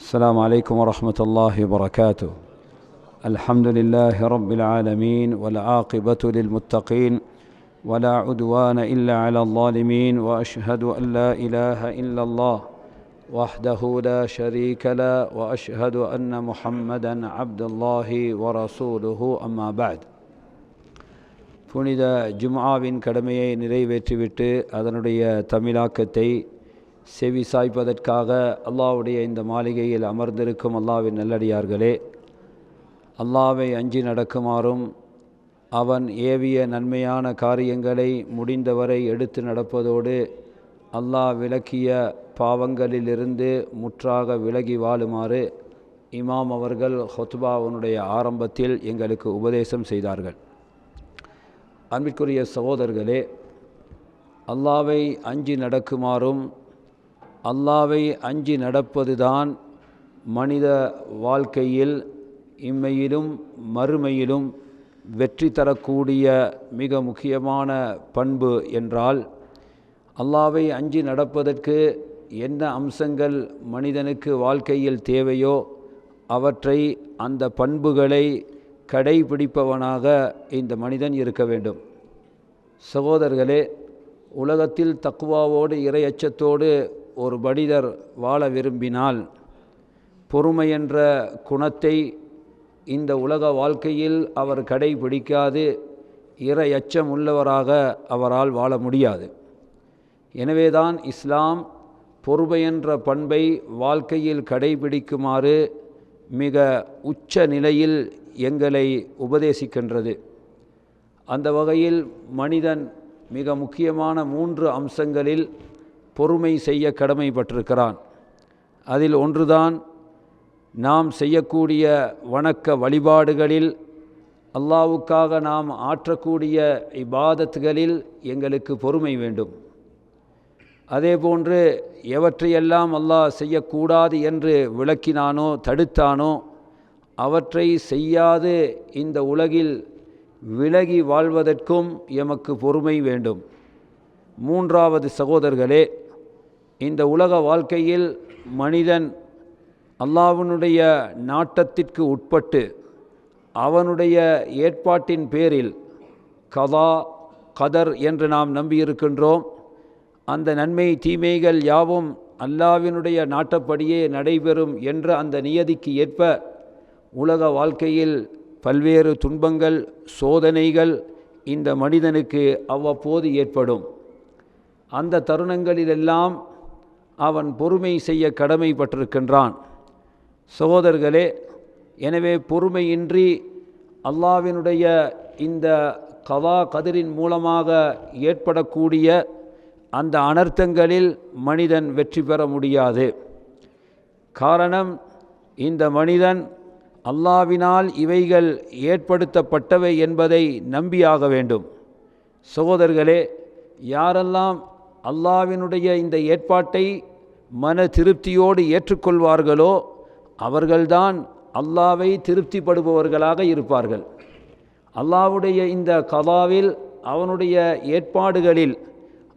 السلام عليكم ورحمة الله وبركاته. الحمد لله رب العالمين والعاقبة للمتقين ولا عدوان إلا على الظالمين وأشهد أن لا إله إلا الله وحده لا شريك له وأشهد أن محمدا عبد الله ورسوله أما بعد. புனித ஜும்ஆவின் கடமையை நிறைவேற்றிவிட்டு அதனுடைய தமிழாக்கத்தை செவி சாய்ப்பதற்காக அல்லாஹ்வுடைய இந்த மாளிகையில் அமர்ந்திருக்கும் அல்லாவின் நல்லடியார்களே அல்லாவை அஞ்சி நடக்குமாறும் அவன் ஏவிய நன்மையான காரியங்களை முடிந்தவரை எடுத்து நடப்பதோடு அல்லாஹ் விளக்கிய பாவங்களிலிருந்து முற்றாக விலகி வாழுமாறு இமாம் அவர்கள் ஹொத்பாவனுடைய ஆரம்பத்தில் எங்களுக்கு உபதேசம் செய்தார்கள். அன்பிற்குரிய சகோதரர்களே அல்லாவை அஞ்சி நடக்குமாறும் அல்லாவை அஞ்சி நடப்பதுதான் மனித வாழ்க்கையில் இம்மையிலும் மறுமையிலும் வெற்றி தரக்கூடிய மிக முக்கியமான பண்பு என்றால் அல்லாவை அஞ்சி நடப்பதற்கு என்ன அம்சங்கள் மனிதனுக்கு வாழ்க்கையில் தேவையோ அவற்றை அந்த பண்புகளை கடைபிடிப்பவனாக இந்த மனிதன் இருக்க வேண்டும். சகோதரர்களே உலகத்தில் தக்குவாவோடு இறையச்சத்தோடு ஒரு மனிதர் வாழ விரும்பினால் பொறுமை என்ற குணத்தை இந்த உலக வாழ்க்கையில் அவர் கடைபிடிக்காது எச்சம் உள்ளவராக அவரால் வாழ முடியாது. எனவேதான் இஸ்லாம் பொறுமை என்ற பண்பை வாழ்க்கையில் கடைபிடிக்குமாறு மிக உச்ச நிலையில் எங்களை உபதேசிக்கின்றது. அந்த வகையில் மனிதன் மிக முக்கியமான மூன்று அம்சங்களில் பொறுமை செய்ய கடமைப்பட்டிருக்கிறான். அதில் ஒன்றுதான் நாம் செய்யக்கூடிய வணக்க வழிபாடுகளில் அல்லாவுக்காக நாம் ஆற்றக்கூடிய இபாதத்துகளில் எங்களுக்கு பொறுமை வேண்டும். அதேபோன்று எவற்றையெல்லாம் அல்லாஹ் செய்யக்கூடாது என்று விளக்கினானோ தடுத்தானோ அவற்றை செய்யாது இந்த உலகில் விலகி வாழ்வதற்கும் எமக்கு பொறுமை வேண்டும். மூன்றாவது சகோதரர்களே இந்த உலக வாழ்க்கையில் மனிதன் அல்லாவினுடைய நாட்டத்திற்கு உட்பட்டு அவனுடைய ஏற்பாட்டின் பேரில் கதா கதர் என்று நாம் நம்பியிருக்கின்றோம். அந்த நன்மை தீமைகள் யாவும் அல்லாவினுடைய நாட்டப்படியே நடைபெறும் என்ற அந்த நியதிக்கு ஏற்ப உலக வாழ்க்கையில் பல்வேறு துன்பங்கள் சோதனைகள் இந்த மனிதனுக்கு அவ்வப்போது ஏற்படும். அந்த தருணங்களிலெல்லாம் அவன் பொறுமை செய்ய கடமைப்பட்டிருக்கின்றான். சகோதரர்களே எனவே பொறுமையின்றி அல்லாவினுடைய இந்த கவா கதிரின் மூலமாக ஏற்படக்கூடிய அந்த அனர்த்தங்களில் மனிதன் வெற்றி பெற முடியாது. காரணம் இந்த மனிதன் அல்லாவினால் இவைகள் ஏற்படுத்தப்பட்டவை என்பதை நம்பியாக வேண்டும். சகோதரர்களே யாரெல்லாம் அல்லாவினுடைய இந்த ஏற்பாட்டை மன திருப்தியோடு ஏற்றுக்கொள்வார்களோ அவர்கள்தான் அல்லாவை திருப்திப்படுபவர்களாக இருப்பார்கள். அல்லாவுடைய இந்த கதாவில் அவனுடைய ஏற்பாடுகளில்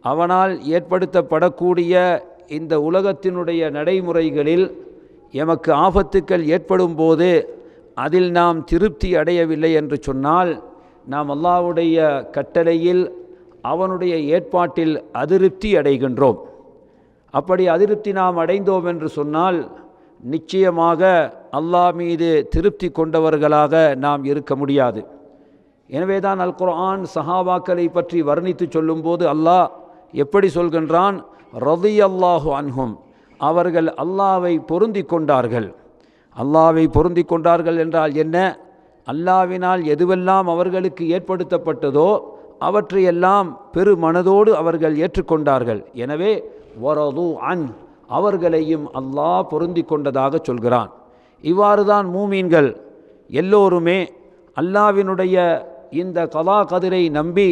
அவனால் ஏற்படுத்தப்படக்கூடிய இந்த உலகத்தினுடைய நடைமுறைகளில் எமக்கு ஆபத்துக்கள் ஏற்படும் போது அதில் நாம் திருப்தி அடையவில்லை என்று சொன்னால் நாம் அல்லாவுடைய கட்டளையில் அவனுடைய ஏற்பாட்டில் அதிருப்தி அடைகின்றோம். அப்படி அதிருப்தி நாம் அடைந்தோம் என்று சொன்னால் நிச்சயமாக அல்லாஹ் மீது திருப்தி கொண்டவர்களாக நாம் இருக்க முடியாது. எனவே தான் அல் குர்ஆன் சஹாபாக்களை பற்றி வர்ணித்து சொல்லும்போது அல்லாஹ் எப்படி சொல்கின்றான்? ரதி அல்லாஹு அன்ஹும். அவர்கள் அல்லாவை பொருந்தி கொண்டார்கள். அல்லாவை பொருந்தி கொண்டார்கள் என்றால் என்ன? அல்லாவினால் எதுவெல்லாம் அவர்களுக்கு ஏற்படுத்தப்பட்டதோ அவற்றையெல்லாம் பெருமனதோடு அவர்கள் ஏற்றுக்கொண்டார்கள். எனவே வரது அன் அவர்களையும் அல்லாஹ் பொருந்தி கொண்டதாக சொல்கிறான். இவ்வாறு தான் மூமீன்கள் எல்லோருமே அல்லாவினுடைய இந்த கலா கதிரை நம்பி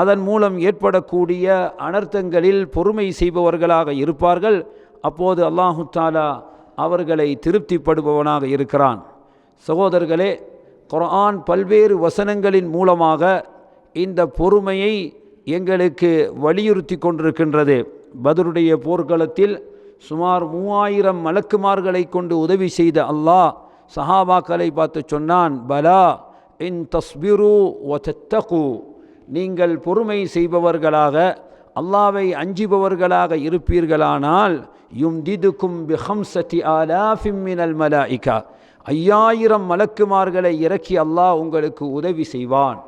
அதன் மூலம் ஏற்படக்கூடிய அனர்த்தங்களில் பொறுமை செய்பவர்களாக இருப்பார்கள். அப்போது அல்லாஹு தாலா அவர்களை திருப்திப்படுபவனாக இருக்கிறான். சகோதரர்களே குரான் பல்வேறு வசனங்களின் மூலமாக இந்த பொறுமையை எங்களுக்கு வலியுறுத்தி கொண்டிருக்கின்றது. பதருடைய போர்க்களத்தில் சுமார் மூவாயிரம் மலக்குமார்களை கொண்டு உதவி செய்த அல்லாஹ் சஹாபாக்களை பார்த்து சொன்னான் பலா இன் தஸ்பிரு ஒத்தகு நீங்கள் பொறுமை செய்பவர்களாக அல்லாவை அஞ்சுபவர்களாக இருப்பீர்களானால் யும் திதுக்கும் பிஹம்சதி ஆலாஃபிம் மலா மலாயிகா. ஐயாயிரம் மலக்குமார்களை இறக்கி அல்லாஹ் உங்களுக்கு உதவி செய்வான்.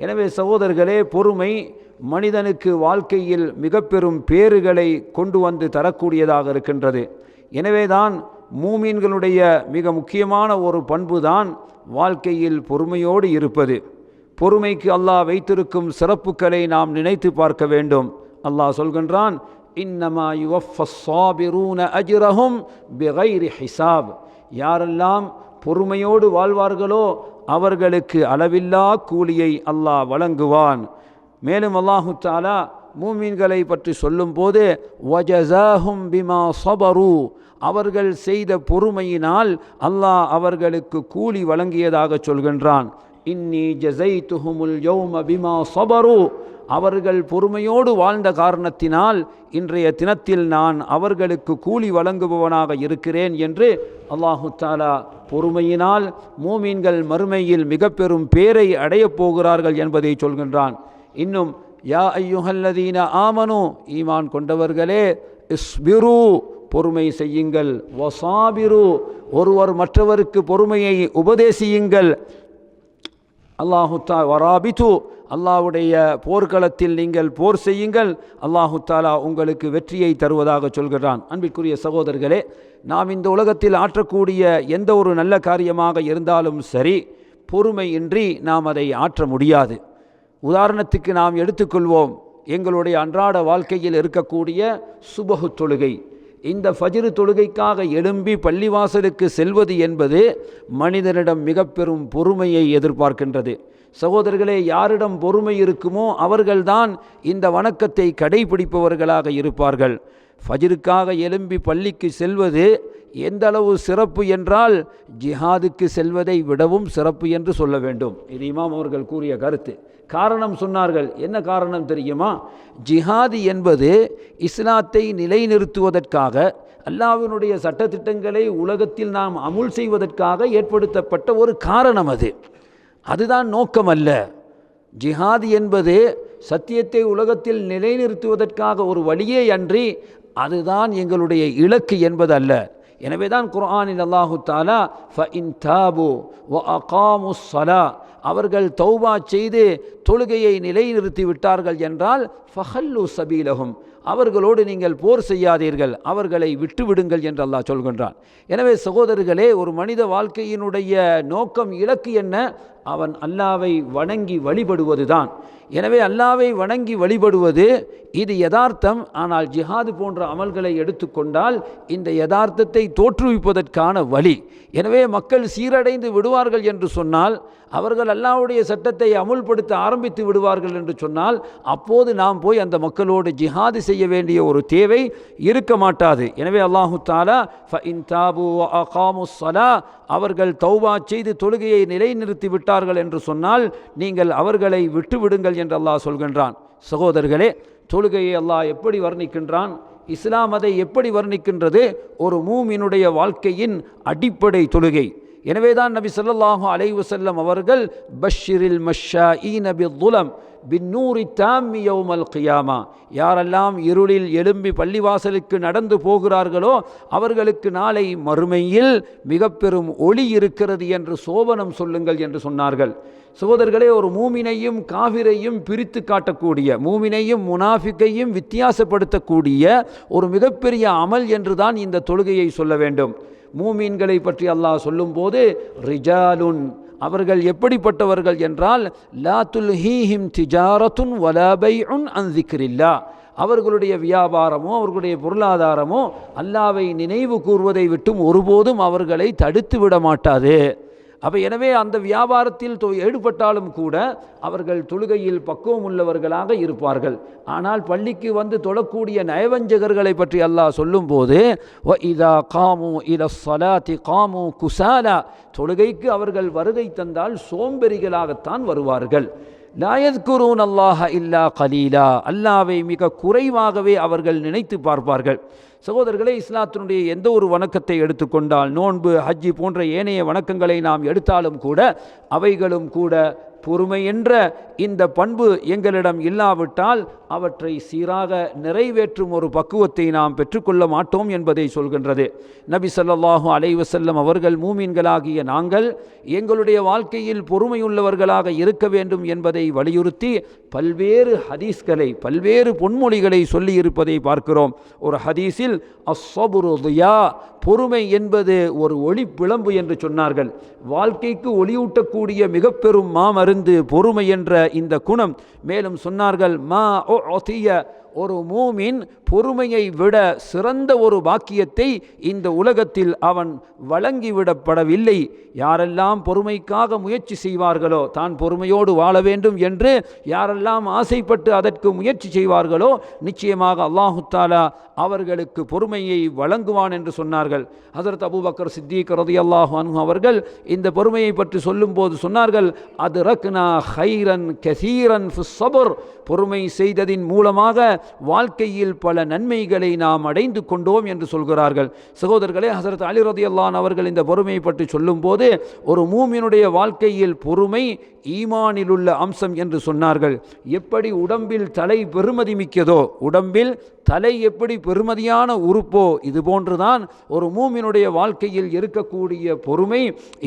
எனவே சகோதரர்களே பொறுமை மனிதனுக்கு வாழ்க்கையில் மிக பெரும் பேறுகளை கொண்டு வந்து தரக்கூடியதாக இருக்கின்றது. எனவேதான் மூமீன்களுடைய மிக முக்கியமான ஒரு பண்பு தான் வாழ்க்கையில் பொறுமையோடு இருப்பது. பொறுமைக்கு அல்லாஹ் வைத்திருக்கும் சிறப்புகளை நாம் நினைத்து பார்க்க வேண்டும். அல்லாஹ் சொல்கின்றான் இன்னமா யுவஃபாபிரூன அஜிரஹும் பிகைரி ஹிசாப் யாரெல்லாம் பொறுமையோடு வாழ்வார்களோ அவர்களுக்கு அளவில்லா கூலியை அல்லாஹ் வழங்குவான். மேலும் அல்லாஹு தாலா மூமீன்களை பற்றி சொல்லும்போது வஜசாஹும் பிமா சபரு அவர்கள் செய்த பொறுமையினால் அல்லாஹ் அவர்களுக்கு கூலி வழங்கியதாக சொல்கின்றான். இன்னி ஜசை துஹுமுல் யௌம பிமா சபரு அவர்கள் பொறுமையோடு வாழ்ந்த காரணத்தினால் இன்றைய தினத்தில் நான் அவர்களுக்கு கூலி வழங்குபவனாக இருக்கிறேன் என்று அல்லாஹு தாலா பொறுமையினால் மூமீன்கள் மறுமையில் மிக பெரும் பேரை அடையப் போகிறார்கள் என்பதை சொல்கின்றான். இன்னும் யா ஐயுஹல்லதீன ஆமனு ஈமான் கொண்டவர்களே இஸ்பிரு பொறுமை செய்யுங்கள். வசாபிரு ஒருவர் மற்றவருக்கு பொறுமையை உபதேசியுங்கள். அல்லாஹுத்தா வராபிது வராபித்து அல்லாஹுடைய போர்க்களத்தில் நீங்கள் போர் செய்யுங்கள். அல்லாஹு தாலா உங்களுக்கு வெற்றியை தருவதாக சொல்கிறான். அன்பிற்குரிய சகோதரர்களே நாம் இந்த உலகத்தில் ஆற்றக்கூடிய எந்த ஒரு நல்ல காரியமாக இருந்தாலும் சரி பொறுமையின்றி நாம் அதை ஆற்ற முடியாது. உதாரணத்துக்கு நாம் எடுத்துக்கொள்வோம். எங்களுடைய அன்றாட வாழ்க்கையில் இருக்கக்கூடிய சுபகு தொழுகை. இந்த ஃபஜ்ரு தொழுகைக்காக எழும்பி பள்ளிவாசலுக்கு செல்வது என்பது மனிதனிடம் மிக பெரும் பொறுமையை எதிர்பார்க்கின்றது. சகோதரர்களே யாரிடம் பொறுமை இருக்குமோ அவர்கள்தான் இந்த வணக்கத்தை கடைபிடிப்பவர்களாக இருப்பார்கள். ஃபஜிருக்காக எழும்பி பள்ளிக்கு செல்வது எந்த அளவு சிறப்பு என்றால் ஜிஹாதுக்கு செல்வதை விடவும் சிறப்பு என்று சொல்ல வேண்டும். இது இமாம் அவர்கள் கூறிய கருத்து. காரணம் சொன்னார்கள். என்ன காரணம் தெரியுமா? ஜிஹாது என்பது இஸ்லாத்தை நிலைநிறுத்துவதற்காக அல்லாவினுடைய சட்டத்திட்டங்களை உலகத்தில் நாம் அமுல் செய்வதற்காக ஏற்படுத்தப்பட்ட ஒரு காரணம் அது. அதுதான் நோக்கம் அல்ல ஜிஹாது என்பது சத்தியத்தை உலகத்தில் நிலைநிறுத்துவதற்காக ஒரு வழியே அன்றி அதுதான் எங்களுடைய இலக்கு என்பது அல்ல எனவே தான் குர்ஆனில் அல்லாஹு தாலா ஃப இன் தாபு வ அகாமு சலா அவர்கள் தௌபா செய்து தொழுகையை நிலைநிறுத்தி விட்டார்கள் என்றால் ஃபஹல்லு சபீலகும் அவர்களோடு நீங்கள் போர் செய்யாதீர்கள் அவர்களை விட்டுவிடுங்கள் என்று அல்லாஹ் சொல்கின்றான். எனவே சகோதரர்களே ஒரு மனித வாழ்க்கையினுடைய நோக்கம் இலக்கு என்ன? அவன் அல்லாவை வணங்கி வழிபடுவதுதான். எனவே அல்லாவை வணங்கி வழிபடுவது இது யதார்த்தம். ஆனால் ஜிஹாது போன்ற அமல்களை எடுத்துக்கொண்டால் இந்த யதார்த்தத்தை தோற்றுவிப்பதற்கான வழி. எனவே மக்கள் சீரடைந்து விடுவார்கள் என்று சொன்னால் அவர்கள் அல்லாவுடைய சட்டத்தை அமுல்படுத்த ஆரம்பித்து விடுவார்கள் என்று சொன்னால் அப்போது நாம் போய் அந்த மக்களோடு ஜிஹாது செய்ய வேண்டிய ஒரு தேவை இருக்க மாட்டாது. எனவே அல்லாஹு தாலா அவர்கள் தௌபா செய்து தொழுகையை நிலைநிறுத்தி விட்டார்கள் என்று சொன்னால் நீங்கள் அவர்களை விட்டுவிடுங்கள் என்று அல்லாஹ் சொல்கின்றான். சகோதரர்களே தொழுகையை அல்லாஹ் எப்படி வர்ணிக்கின்றான்? இஸ்லாம் அதை எப்படி வர்ணிக்கின்றது? ஒரு மூமினுடைய வாழ்க்கையின் அடிப்படை தொழுகை. எனவேதான் நபி சொல்லல்லாஹு அலைவசல்லம் அவர்கள் பஷ்ஷிரில் மஷ்ஷா ஈ நபி துலம் பின்னூரி தாமி யௌமல் கியாமா. யாரெல்லாம் இருளில் எழும்பி பள்ளிவாசலுக்கு நடந்து போகிறார்களோ அவர்களுக்கு நாளை மறுமையில் மிக பெரும் ஒளி இருக்கிறது என்று சோபனம் சொல்லுங்கள் என்று சொன்னார்கள். சகோதரர்களே ஒரு மூமினையும் காவிரையும் பிரித்து காட்டக்கூடிய மூமினையும் முனாஃபிக்கையும் வித்தியாசப்படுத்தக்கூடிய ஒரு மிகப்பெரிய அமல் என்றுதான் இந்த தொழுகையை சொல்ல வேண்டும். மூமீன்களை பற்றி அல்லாஹ் சொல்லும்போது ரிஜாலுன். அவர்கள் எப்படிப்பட்டவர்கள் என்றால் லா துல்ஹீஹிம் திஜாரத்துன் வலபை உன் அன்சிக்கிரில்லா அவர்களுடைய வியாபாரமோ அவர்களுடைய பொருளாதாரமோ அல்லாவை நினைவு கூறுவதை விட்டும் ஒருபோதும் அவர்களை தடுத்து விட மாட்டாது. அப்போ எனவே அந்த வியாபாரத்தில் தொ- ஈடுபட்டாலும் கூட அவர்கள் தொழுகையில் பக்குவம் உள்ளவர்களாக இருப்பார்கள். ஆனால் பள்ளிக்கு வந்து தொழக்கூடிய நயவஞ்சகர்களை பற்றி அல்லாஹ் சொல்லும்போது "வ இதா காமு இல ஸலாத்தி காமு குசாலா. தொழுகைக்கு அவர்கள் வருகை தந்தால் சோம்பெறிகளாகத்தான் வருவார்கள். லாயத்குரூன் அல்லாஹ இல்லா கலீலா அல்லாவை மிக குறைவாகவே அவர்கள் நினைத்து பார்ப்பார்கள். சகோதரர்களே இஸ்லாத்தினுடைய எந்த ஒரு வணக்கத்தை எடுத்துக்கொண்டால் நோன்பு ஹஜ்ஜி போன்ற ஏனைய வணக்கங்களை நாம் எடுத்தாலும் கூட அவைகளும் கூட பொறுமை என்ற இந்த பண்பு எங்களிடம் இல்லாவிட்டால் அவற்றை சீராக நிறைவேற்றும் ஒரு பக்குவத்தை நாம் பெற்றுக்கொள்ள மாட்டோம் என்பதை சொல்கின்றது. நபி சொல்லாஹு அலைவசல்லம் அவர்கள் மூமீன்களாகிய நாங்கள் எங்களுடைய வாழ்க்கையில் பொறுமையுள்ளவர்களாக இருக்க வேண்டும் என்பதை வலியுறுத்தி பல்வேறு ஹதீஸ்களை பல்வேறு பொன்மொழிகளை சொல்லியிருப்பதை பார்க்கிறோம். ஒரு ஹதீஸில் அஸ்வபுருதியா பொறுமை என்பது ஒரு ஒளி பிளம்பு என்று சொன்னார்கள். வாழ்க்கைக்கு ஒளியூட்டக்கூடிய மிக பெரும் மாமருந்து பொறுமை என்ற இந்த குணம். மேலும் சொன்னார்கள் மா ஒத்திய ஒரு மூமின் பொறுமையை விட சிறந்த ஒரு பாக்கியத்தை இந்த உலகத்தில் அவன் வழங்கிவிடப்படவில்லை. யாரெல்லாம் பொறுமைக்காக முயற்சி செய்வார்களோ தான் பொறுமையோடு வாழ வேண்டும் என்று யாரெல்லாம் ஆசைப்பட்டு அதற்கு முயற்சி செய்வார்களோ நிச்சயமாக அல்லாஹுத்தாலா அவர்களுக்கு பொறுமையை வழங்குவான் என்று சொன்னார்கள். ஹசரத் அபூபக்கர் சித்திக் ரதி அல்லாஹு அவர்கள் இந்த பொறுமையை பற்றி சொல்லும்போது சொன்னார்கள் அது ரக்னா ஹைரன் கசீரன் சபர். பொறுமை செய்ததின் மூலமாக வாழ்க்கையில் பல நன்மைகளை நாம் அடைந்து கொண்டோம் என்று சொல்கிறார்கள். சகோதரர்களே ஹசரத் அலி அவர்கள் இந்த பொறுமையை பற்றி சொல்லும்போது ஒரு மூமினுடைய வாழ்க்கையில் பொறுமை ஈமானில் உள்ள அம்சம் என்று சொன்னார்கள். எப்படி உடம்பில் தலை பெருமதி மிக்கதோ உடம்பில் தலை எப்படி பெருமதியான உறுப்போ இது போன்றுதான் ஒரு மூமினுடைய வாழ்க்கையில் இருக்கக்கூடிய பொறுமை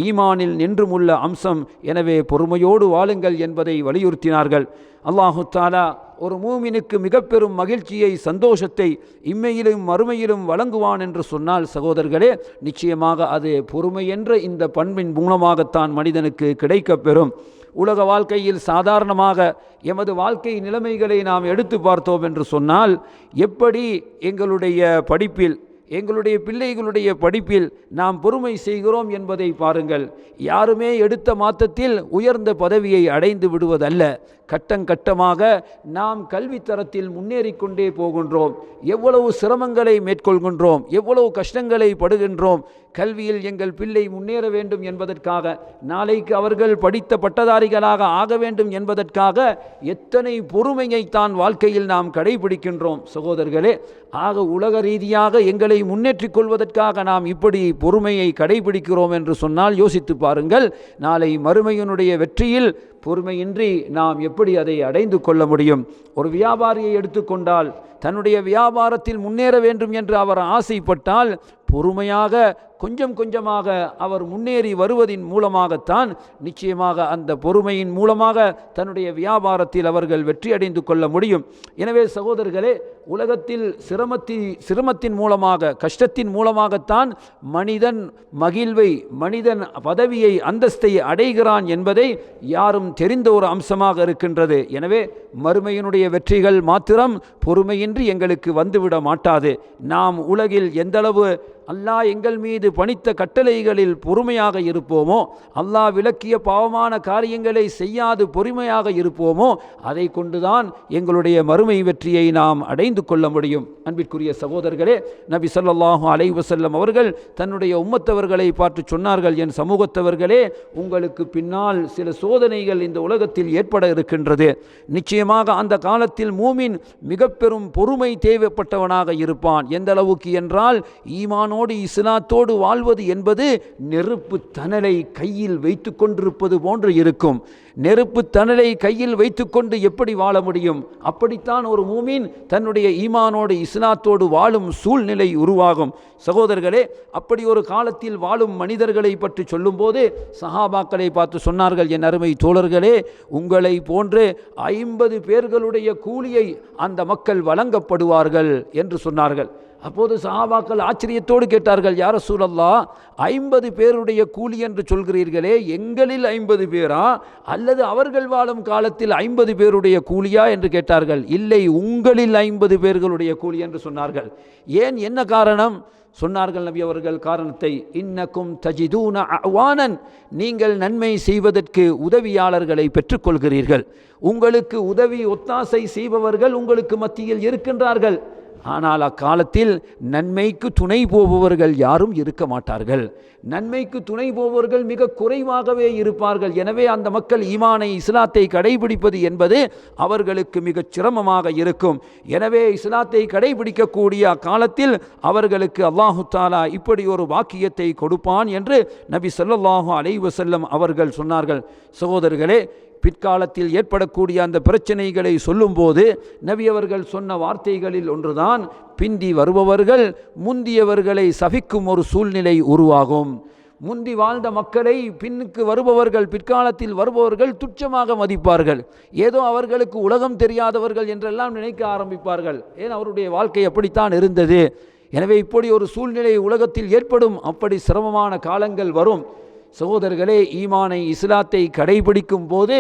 ஈமானில் நின்றுமுள்ள அம்சம். எனவே பொறுமையோடு வாழுங்கள் என்பதை வலியுறுத்தினார்கள். அல்லாஹு தாலா ஒரு மூமினுக்கு மிக பெரும் மகிழ்ச்சியை சந்தோஷத்தை இம்மையிலும் மறுமையிலும் வழங்குவான் என்று சொன்னால் சகோதரர்களே நிச்சயமாக அது பொறுமை என்ற இந்த பண்பின் மூலமாகத்தான் மனிதனுக்கு கிடைக்கப்பெறும். உலக வாழ்க்கையில் சாதாரணமாக எமது வாழ்க்கை நிலைமைகளை நாம் எடுத்து பார்த்தோம் என்று சொன்னால் எப்படி எங்களுடைய படிப்பில் எங்களுடைய பிள்ளைகளுடைய படிப்பில் நாம் பொறுமை செய்கிறோம் என்பதை பாருங்கள். யாருமே எடுத்த மாத்தத்தில் உயர்ந்த பதவியை அடைந்து விடுவதல்ல. கட்டங்கட்டமாக நாம் கல்வித்தரத்தில் முன்னேறி கொண்டே போகின்றோம். எவ்வளவு சிரமங்களை மேற்கொள்கின்றோம் எவ்வளவு கஷ்டங்களை படுகின்றோம். கல்வியில் எங்கள் பிள்ளை முன்னேற வேண்டும் என்பதற்காக நாளைக்கு அவர்கள் படித்த பட்டதாரிகளாக ஆக வேண்டும் என்பதற்காக எத்தனை பொறுமையைத்தான் வாழ்க்கையில் நாம் கடைபிடிக்கின்றோம். சகோதரர்களே ஆக உலக ரீதியாக எங்களை முன்னேற்றிக் கொள்வதற்காக நாம் இப்படி பொறுமையை கடைபிடிக்கிறோம் என்று சொன்னால் யோசித்து பாருங்கள். நாளை மறுமையினுடைய வெற்றியில் பொறுமையின்றி நாம் எப்படி அதை அடைந்து கொள்ள முடியும்? ஒரு வியாபாரியை எடுத்துக்கொண்டால் தன்னுடைய வியாபாரத்தில் முன்னேற வேண்டும் என்று அவர் ஆசைப்பட்டால் பொறுமையாக கொஞ்சம் கொஞ்சமாக அவர் முன்னேறி வருவதின் மூலமாகத்தான் நிச்சயமாக அந்த பொறுமையின் மூலமாக தன்னுடைய வியாபாரத்தில் அவர்கள் வெற்றி அடைந்து கொள்ள முடியும். எனவே சகோதரர்களே உலகத்தில் சிரமத்தி சிரமத்தின் மூலமாக கஷ்டத்தின் மூலமாகத்தான் மனிதன் மகிழ்வை மனிதன் பதவியை அந்தஸ்தை அடைகிறான் என்பதை யாரும் தெரிந்த ஒரு அம்சமாக இருக்கின்றது. எனவே மறுமையினுடைய வெற்றிகள் மாத்திரம் பொறுமையின்றி எங்களுக்கு வந்துவிட மாட்டாது. நாம் உலகில் எந்தளவு அல்லாஹ் எங்கள் மீது பணித்த கட்டளைகளில் பொறுமையாக இருப்போமோ அல்லாஹ் விளக்கிய பாவமான காரியங்களை செய்யாது பொறுமையாக இருப்போமோ அதை கொண்டுதான் எங்களுடைய மறுமை வெற்றியை நாம் அடைந்து கொள்ள முடியும். அன்பிற்குரிய சகோதரர்களே நபி சொல்லாஹு அலைவசல்லம் அவர்கள் தன்னுடைய உம்மத்தவர்களை பார்த்து சொன்னார்கள். என் சமூகத்தவர்களே உங்களுக்கு பின்னால் சில சோதனைகள் இந்த உலகத்தில் ஏற்பட இருக்கின்றது. நிச்சயமாக அந்த காலத்தில் மூமின் மிக பெரும் பொறுமை தேவைப்பட்டவனாக இருப்பான். எந்த அளவுக்கு என்றால் ஈமானோடு இஸ்லாத்தோடு வாழ்வது என்பது நெருப்பு தணலை கையில் வைத்து கொண்டிருப்பது போன்று இருக்கும். நெருப்பு தணலை கையில் வைத்துக்கொண்டு எப்படி வாழ முடியும்? அப்படித்தான் ஒரு மூமின் தன்னுடைய ஈமானோடு இஸ்லாத்தோடு வாழும் சூழ்நிலை உருவாகும். சகோதரர்களே அப்படி ஒரு காலத்தில் வாழும் மனிதர்களை பற்றி சொல்லும்போது சஹாபாக்களை பார்த்து சொன்னார்கள் என் அருமை தோழர்களே உங்களை போன்று ஐம்பது பேர்களுடைய கூலியை அந்த மக்கள் வழங்கப்படுவார்கள் என்று சொன்னார்கள். அப்போது சஹாபாக்கள் ஆச்சரியத்தோடு கேட்டார்கள் யார சூழல்லா ஐம்பது பேருடைய கூலி என்று சொல்கிறீர்களே எங்களில் ஐம்பது பேரா? அல்லது அவர்கள் வாழும் காலத்தில் ஐம்பது பேருடைய கூலியா? என்று கேட்டார்கள். இல்லை உங்களில் ஐம்பது பேர்களுடைய கூலி என்று சொன்னார்கள். ஏன்? என்ன காரணம்? சொன்னார்கள் நபி அவர்கள் காரணத்தை இன்னக்கும் தஜிதூன அவானன் நீங்கள் நன்மை செய்வதற்கு உதவியாளர்களை பெற்றுக்கொள்கிறீர்கள். உங்களுக்கு உதவி ஒத்தாசை செய்பவர்கள் உங்களுக்கு மத்தியில் இருக்கின்றார்கள். ஆனால் அக்காலத்தில் நன்மைக்கு துணை போபவர்கள் யாரும் இருக்க மாட்டார்கள். நன்மைக்கு துணை போபவர்கள் மிக குறைவாகவே இருப்பார்கள். எனவே அந்த மக்கள் ஈமானை இஸ்லாத்தை கடைபிடிப்பது என்பது அவர்களுக்கு மிகச் சிரமமாக இருக்கும். எனவே இஸ்லாத்தை கடைபிடிக்கக்கூடிய அக்காலத்தில் அவர்களுக்கு அல்லாஹு தாலா இப்படி ஒரு வாக்கியத்தை கொடுப்பான் என்று நபி ஸல்லல்லாஹு அலைவசல்லம் அவர்கள் சொன்னார்கள். சகோதரர்களே பிற்காலத்தில் ஏற்படக்கூடிய அந்த பிரச்சனைகளை சொல்லும்போது நபி அவர்கள் சொன்ன வார்த்தைகளில் ஒன்றுதான் பிந்தி வருபவர்கள் முந்தியவர்களை சபிக்கும் ஒரு சூழ்நிலை உருவாகும். முந்தி வாழ்ந்த மக்களை பின்னுக்கு வருபவர்கள் பிற்காலத்தில் வருபவர்கள் துச்சமாக மதிப்பார்கள். ஏதோ அவர்களுக்கு உலகம் தெரியாதவர்கள் என்றெல்லாம் நினைக்க ஆரம்பிப்பார்கள். ஏன்? அவருடைய வாழ்க்கை அப்படித்தான் இருந்தது. எனவே இப்படி ஒரு சூழ்நிலை உலகத்தில் ஏற்படும் அப்படி சிரமமான காலங்கள் வரும். சகோதரர்களே ஈமானை இஸ்லாத்தை கடைபிடிக்கும் போது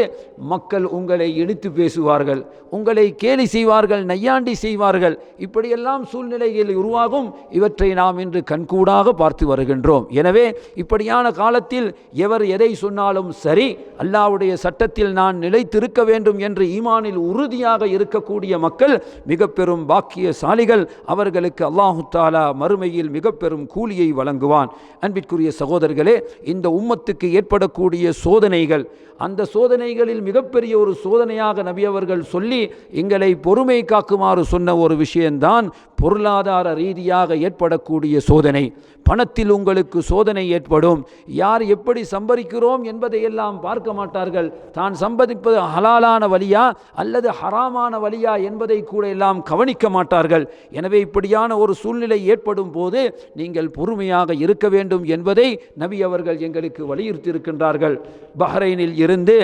மக்கள் உங்களை இடித்து பேசுவார்கள். உங்களை கேலி செய்வார்கள் நையாண்டி செய்வார்கள். இப்படியெல்லாம் சூழ்நிலையில் உருவாகும். இவற்றை நாம் இன்று கண்கூடாக பார்த்து வருகின்றோம். எனவே இப்படியான காலத்தில் எவர் எதை சொன்னாலும் சரி அல்லாவுடைய சட்டத்தில் நான் நிலைத்திருக்க வேண்டும் என்று ஈமானில் உறுதியாக இருக்கக்கூடிய மக்கள் மிக பெரும் பாக்கியசாலிகள் அவர்களுக்கு அல்லாஹு தாலா மறுமையில் மிக பெரும் கூலியை வழங்குவான். அன்பிற்குரிய சகோதரர்களே இந்த உம்மத்துக்கு ஏற்படக்கூடிய சோதனைகள். அந்த சோதனைகளில் மிகப்பெரிய ஒரு சோதனையாக நபி அவர்கள் சொல்லி எங்களை பொறுமை காக்குமாறு சொன்ன ஒரு விஷயம்தான் பொருளாதார ரீதியாக ஏற்படக்கூடிய சோதனை பணத்தில் உங்களுக்கு சோதனை ஏற்படும். யார் எப்படி சம்பரிக்கிறோம் என்பதையெல்லாம் பார்க்க மாட்டார்கள். தான் சம்பதிப்பது ஹலாலான வழியா அல்லது ஹராமான வழியா என்பதை கூட எல்லாம் கவனிக்க மாட்டார்கள். எனவே இப்படியான ஒரு சூழ்நிலை ஏற்படும் போது நீங்கள் பொறுமையாக இருக்க வேண்டும் என்பதை நபி அவர்கள் எங்களுக்கு வலியுறுத்தியிருக்கின்றார்கள். பஹ்ரைனில் இருந்து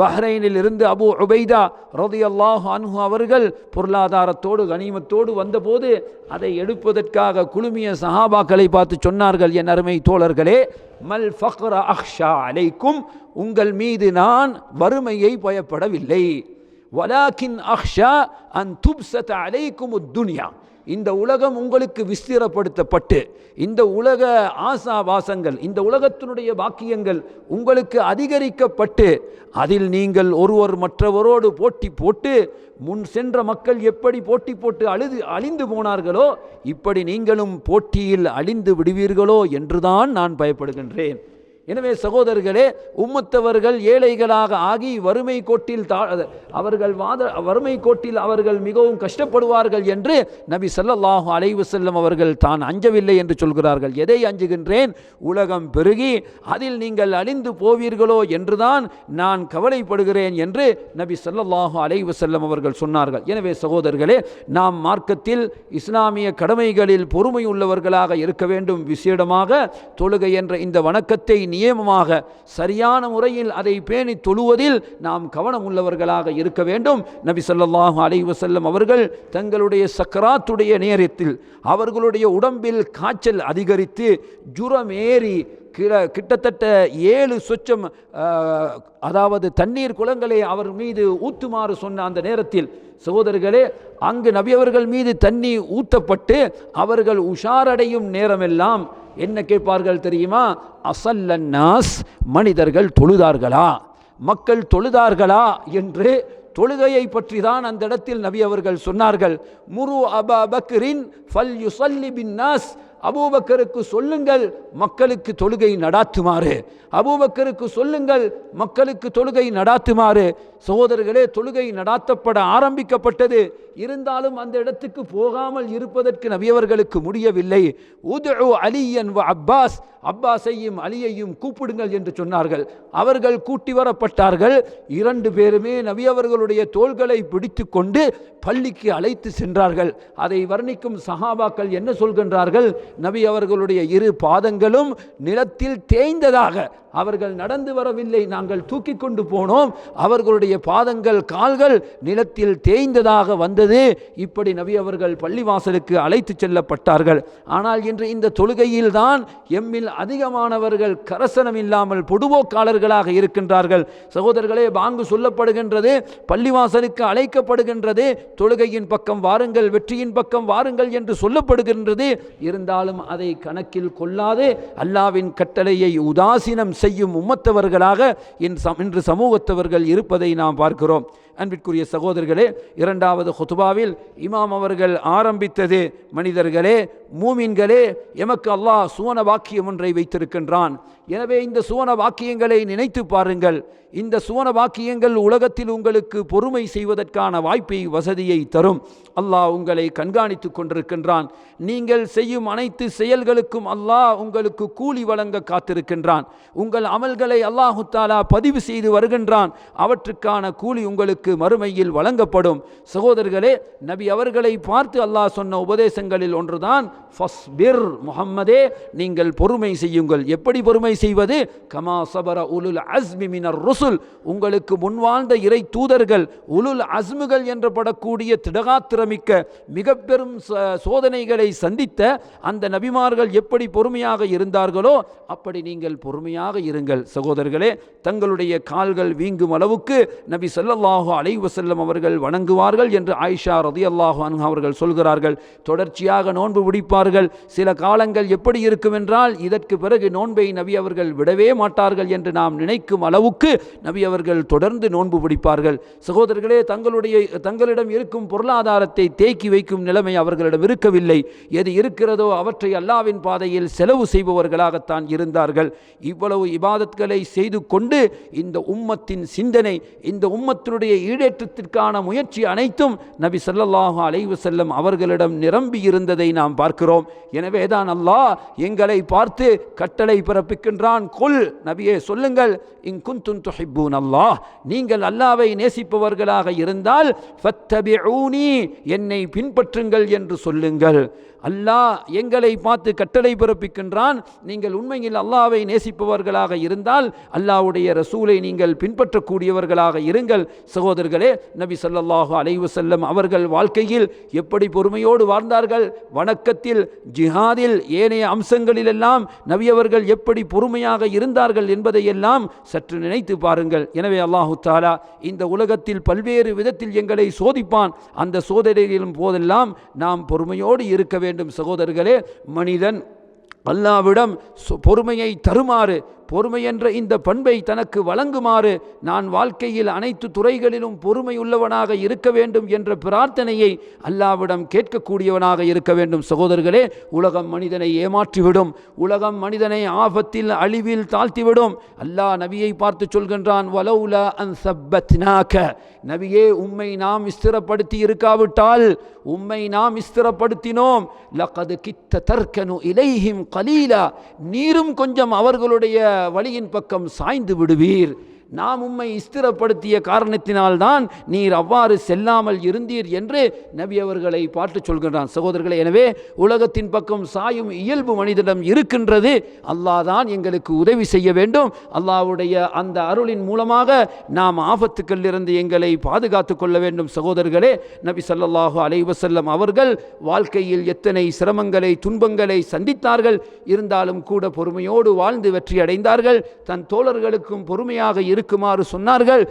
பஹ்ரைனில் இருந்து அபு உபைதா ரதியல்லாஹு அன்ஹு அவர்கள் பொருளாதாரத்தோடு கனிமத்தோடு வந்தபோது அதை எடுப்பதற்காக குழுமிய சஹாபாக்களை பார்த்து சொன்னார்கள் என் அருமை தோழர்களே மல் ஃபக்ர அஹ்ஷா அலைக்கும் உங்கள் மீது நான் வறுமையை பயப்படவில்லை. வலாக்கின் அஹ்ஷா அன் துப்சத் அலைக்கும் துனியா. இந்த உலகம் உங்களுக்கு விஸ்திரப்படுத்தப்பட்டு இந்த உலக ஆசா வாசங்கள் இந்த உலகத்தினுடைய வாக்கியங்கள் உங்களுக்கு அதிகரிக்கப்பட்டு அதில் நீங்கள் ஒருவர் மற்றவரோடு போட்டி போட்டு முன் சென்ற மக்கள் எப்படி போட்டி போட்டு அழுது அழிந்து போனார்களோ இப்படி நீங்களும் போட்டியில் அழிந்து விடுவீர்களோ என்றுதான் நான் பயப்படுகின்றேன். எனவே சகோதரர்களே உம்மத்தவர்கள் ஏழைகளாக ஆகி வறுமை கோட்டில் தா அவர்கள் வாத வறுமை கோட்டில் அவர்கள் மிகவும் கஷ்டப்படுவார்கள் என்று நபி ஸல்லல்லாஹு அலைவு செல்லும் அவர்கள் தான் அஞ்சவில்லை என்று சொல்கிறார்கள். எதை அஞ்சுகின்றேன்? உலகம் பெருகி அதில் நீங்கள் அழிந்து போவீர்களோ என்றுதான் நான் கவலைப்படுகிறேன் என்று நபி ஸல்லல்லாஹு அலைவு வஸல்லம் அவர்கள் சொன்னார்கள். எனவே சகோதரர்களே நாம் மார்க்கத்தில் இஸ்லாமிய கடமைகளில் பொறுமை உள்ளவர்களாக இருக்க வேண்டும். விசேடமாக தொழுகை என்ற இந்த வணக்கத்தை நியமமாக சரியான முறையில் அதை பேணி தொழுவதில் நாம் கவனம் உள்ளவர்களாக இருக்க வேண்டும். நபி சொல்லாஹு அலைஹி வஸல்லம் அவர்கள் தங்களுடைய சக்கராத்துடைய நேரத்தில் அவர்களுடைய உடம்பில் காய்ச்சல் அதிகரித்து ஜுரமேறி கிட கிட்டத்தட்ட ஏழு சொச்சம் அதாவது தண்ணீர் குளங்களை அவர் மீது ஊத்துமாறு சொன்ன அந்த நேரத்தில் சகோதரர்களே அங்கு நபியவர்கள் மீது தண்ணி ஊத்தப்பட்டு அவர்கள் உஷாரடையும் நேரமெல்லாம் என்ன கேட்பார்கள் தெரியுமா? அசல்லன்னாஸ் மனிதர்கள் தொழுதார்களா? மக்கள் தொழுதார்களா என்று தொழுகையை பற்றி தான் அந்த இடத்தில் நபி அவர்கள் சொன்னார்கள். முரு அபா பக்ரின் ஃபல் யுசல்லி பின் நாஸ் அபூபக்கருக்கு சொல்லுங்கள் மக்களுக்கு தொழுகை நடாத்துமாறு. அபூபக்கருக்கு சொல்லுங்கள் மக்களுக்கு தொழுகை நடாத்துமாறு. சகோதரர்களே தொழுகை நடாத்தப்பட ஆரம்பிக்கப்பட்டது. இருந்தாலும் அந்த இடத்துக்கு போகாமல் இருப்பதற்கு நபியவர்களுக்கு முடியவில்லை. உதழு அலியன் வ அப்பாஸ். அப்பாஸையும் அலியையும் கூப்பிடுங்கள் என்று சொன்னார்கள். அவர்கள் கூட்டி வரப்பட்டார்கள். இரண்டு பேருமே நவியவர்களுடைய தோள்களை பிடித்து கொண்டு பள்ளிக்கு அழைத்து சென்றார்கள். அதை வர்ணிக்கும் சஹாபாக்கள் என்ன சொல்கின்றார்கள்? நபி அவர்களுடைய இரு பாதங்களும் நிலத்தில் தேய்ந்ததாக. அவர்கள் நடந்து வரவில்லை. நாங்கள் தூக்கி கொண்டு போனோம். அவர்களுடைய பாதங்கள் கால்கள் நிலத்தில் தேய்ந்ததாக வந்தது. இப்படி நபி அவர்கள் பள்ளிவாசலுக்கு அழைத்து செல்லப்பட்டார்கள். ஆனால் இன்று இந்த தொழுகையில் தான் எம்மில் அதிகமானவர்கள் கரசனம் இல்லாமல் பொடுவோக்காளர்களாக இருக்கின்றார்கள். சகோதரர்களே பாங்கு சொல்லப்படுகின்றது பள்ளிவாசலுக்கு அழைக்கப்படுகின்றது. தொழுகையின் பக்கம் வாருங்கள் வெற்றியின் பக்கம் வாருங்கள் என்று சொல்லப்படுகின்றது. இருந்தாலும் அதை கணக்கில் கொள்ளாது. அல்லாவின் கட்டளையை உதாசீனம் செய்யும் உம்மத்தவர்களாக இன்று சமூகத்தவர்கள் இருப்பதை நாம் பார்க்கிறோம். அன்பிற்குரிய சகோதரர்களே இரண்டாவது ஹுத்துபாவில் இமாம் அவர்கள் ஆரம்பித்தது மனிதர்களே மூமின்களே எமக்கு அல்லாஹ் சுவன வாக்கியம் ஒன்றை வைத்திருக்கின்றான். எனவே இந்த சுவன வாக்கியங்களை நினைத்து பாருங்கள். இந்த சுவன வாக்கியங்கள் உலகத்தில் உங்களுக்கு பொறுமை செய்வதற்கான வாய்ப்பை வசதியை தரும். அல்லாஹ் உங்களை கண்காணித்து கொண்டிருக்கின்றான். நீங்கள் செய்யும் அனைத்து செயல்களுக்கும் அல்லாஹ் உங்களுக்கு கூலி வழங்க காத்திருக்கின்றான். உங்கள் அமல்களை அல்லாஹு தாலா பதிவு செய்து வருகின்றான். அவற்றுக்கான கூலி உங்களுக்கு மறுமையில் வழங்கப்படும். சகோதரர்களே நபி அவர்களை பார்த்து அல்லாஹ் சொன்ன உபதேசங்களில் ஒன்றுதான் ஃபஸ்பிர் முஹம்மதே நீங்கள் பொறுமை செய்யுங்கள். எப்படி பொறுமை செய்வது? கமா சபர உலுல் அஸ்மி மினர் ருசுல். உங்களுக்கு முன்வாழ்ந்த இறை தூதர்கள் உலுல் அஸ்முகள் என்று படக்கூடிய திடகாத்திரமிக்க மிக பெரும் சோதனைகளை சந்தித்த அந்த நபிமார்கள் எப்படி பொறுமையாக இருந்தார்களோ அப்படி நீங்கள் பொறுமையாக இருங்கள். சகோதரர்களே தங்களுடைய கால்கள் வீங்கும் அளவுக்கு நபி ஸல்லல்லாஹு அலை வசல்லம் அவர்கள் வணங்குவார்கள் என்று ஆயிஷா ரதியல்லாஹு அனு அவர்கள் சொல்கிறார்கள். தொடர்ச்சியாக நோன்பு பிடிப்பார்கள் சில காலங்கள் எப்படி இருக்கும் என்றால் இதற்கு பிறகு நோன்பை நபி அவர்கள் விடவே மாட்டார்கள் என்று நாம் நினைக்கும் அளவுக்கு நபி அவர்கள் தொடர்ந்து நோன்பு பிடிப்பார்கள் சகோதரர்களே தங்களுடைய தங்களிடம் இருக்கும் பொருளாதாரத்தை தேக்கி வைக்கும் நிலைமை அவர்களிடம் இருக்கவில்லை. எது இருக்கிறதோ அவற்றை அல்லாவின் பாதையில் செலவு செய்பவர்களாகத்தான் இருந்தார்கள். இவ்வளவு இபாதத்களை செய்து கொண்டு இந்த உம்மத்தின் சிந்தனை இந்த உம்மத்தினுடைய ஈடேற்றத்திற்கான முயற்சி அனைத்தும் நபி ஸல்லல்லாஹு அலைவு செல்லம் அவர்களிடம் நிரம்பி இருந்ததை நாம் பார்க்கிறோம். எனவே தான் அல்லாஹ் எங்களை பார்த்து கட்டளை பிறப்பிக்கின்றான். கொல் நபியே சொல்லுங்கள். இங் குந்துன் துஹிப்பூன் அல்லாஹ். நீங்கள் அல்லாவை நேசிப்பவர்களாக இருந்தால் ஃபத்தபிஊனி என்னை பின்பற்றுங்கள் என்று சொல்லுங்கள். அல்லாஹ் எங்களை பார்த்து கட்டளை பிறப்பிக்கின்றான். நீங்கள் உண்மையில் அல்லாவை நேசிப்பவர்களாக இருந்தால் அல்லாஹ்வுடைய ரசூலை நீங்கள் பின்பற்றக்கூடியவர்களாக இருங்கள். சகோதரர்களே நபி சொல்லாஹு அலைவு செல்லம் அவர்கள் வாழ்க்கையில் எப்படி பொறுமையோடு வாழ்ந்தார்கள்? வணக்கத்தில் ஜிஹாதில் ஏனைய அம்சங்களிலெல்லாம் நபி அவர்கள் எப்படி பொறுமையாக இருந்தார்கள் என்பதையெல்லாம் சற்று நினைத்து பாருங்கள். எனவே அல்லாஹு தாலா இந்த உலகத்தில் பல்வேறு விதத்தில் எங்களை சோதிப்பான். அந்த சோதனைகளின் போதெல்லாம் நாம் பொறுமையோடு இருக்க வேண்டும். சகோதரர்களே மனிதன் அல்லாவிடம் பொறுமையை தருமாறு பொறுமை என்ற இந்த பண்பை தனக்கு வழங்குமாறு நான் வாழ்க்கையில் அனைத்து துறைகளிலும் பொறுமை உள்ளவனாக இருக்க வேண்டும் என்ற பிரார்த்தனையை அல்லாவிடம் கேட்கக்கூடியவனாக இருக்க வேண்டும். சகோதரர்களே உலகம் மனிதனை ஏமாற்றிவிடும். உலகம் மனிதனை ஆபத்தில் அழிவில் தாழ்த்திவிடும். அல்லாஹ் நபியை பார்த்து சொல்கின்றான் வலவுல அன் சப்பத்னாக. நபியே உம்மை நாம் ஸ்திரப்படுத்தி இருக்காவிட்டால் உம்மை நாம் ஸ்திரப்படுத்தினோம். லகது கித்த தர்க்கனு இலைஹிம் கலீலா நீரும் கொஞ்சம் அவர்களுடைய வழியின் பக்கம் சாய்ந்து விடுவீர். நாம் உம்மை ஸ்திரப்படுத்திய காரணத்தினால்தான் நீர் அவ்வாறு செல்லாமல் இருந்தீர் என்று நபி அவர்களை பார்த்து சொல்கின்றான். சகோதரர்களே எனவே உலகத்தின் பக்கம் சாயும் இயல்பு மனிதனிடம் இருக்கின்றது. அல்லாஹ் தான் எங்களுக்கு உதவி செய்ய வேண்டும். அல்லாஹ்வுடைய அந்த அருளின் மூலமாக நாம் ஆபத்துக்களிலிருந்து எங்களை பாதுகாத்து கொள்ள வேண்டும். சகோதரர்களே நபி சல்லாஹூ அலைவசல்லம் அவர்கள் வாழ்க்கையில் எத்தனை சிரமங்களை துன்பங்களை சந்தித்தார்கள். இருந்தாலும் கூட பொறுமையோடு வாழ்ந்து வெற்றி அடைந்தார்கள் தன் தோழர்களுக்கும் பொறுமையாக இருக்குமாறு சொன்னார்கள்.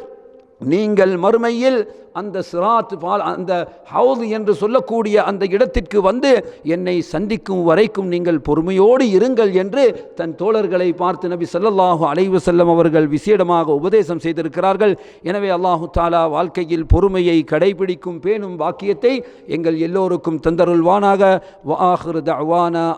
நீங்கள் மறுமையில் அந்த சிராத் பால் அந்த ஹவுது என்று சொல்லக்கூடிய அந்த இடத்திற்கு வந்து என்னை சந்திக்கும் வரைக்கும் நீங்கள் பொறுமையோடு இருங்கள் என்று தன் தோழர்களை பார்த்து நபி சல்லல்லாஹு அலைவு செல்லம் அவர்கள் விசேடமாக உபதேசம் செய்திருக்கிறார்கள். எனவே அல்லாஹு தாலா வாழ்க்கையில் பொறுமையை கடைபிடிக்கும் பேணும் வாக்கியத்தை எங்கள் எல்லோருக்கும் தந்தருள்வானாக.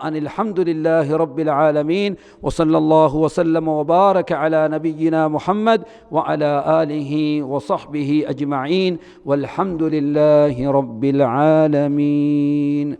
அனில் ஹம்துலில்லாஹி ரபில் ஆலமீன். வசல்லாஹு வசல்லம் வபாரக் அலா நபியினா முஹம்மத் வ அலா ஆலிஹி وصحبه أجمعين والحمد لله رب العالمين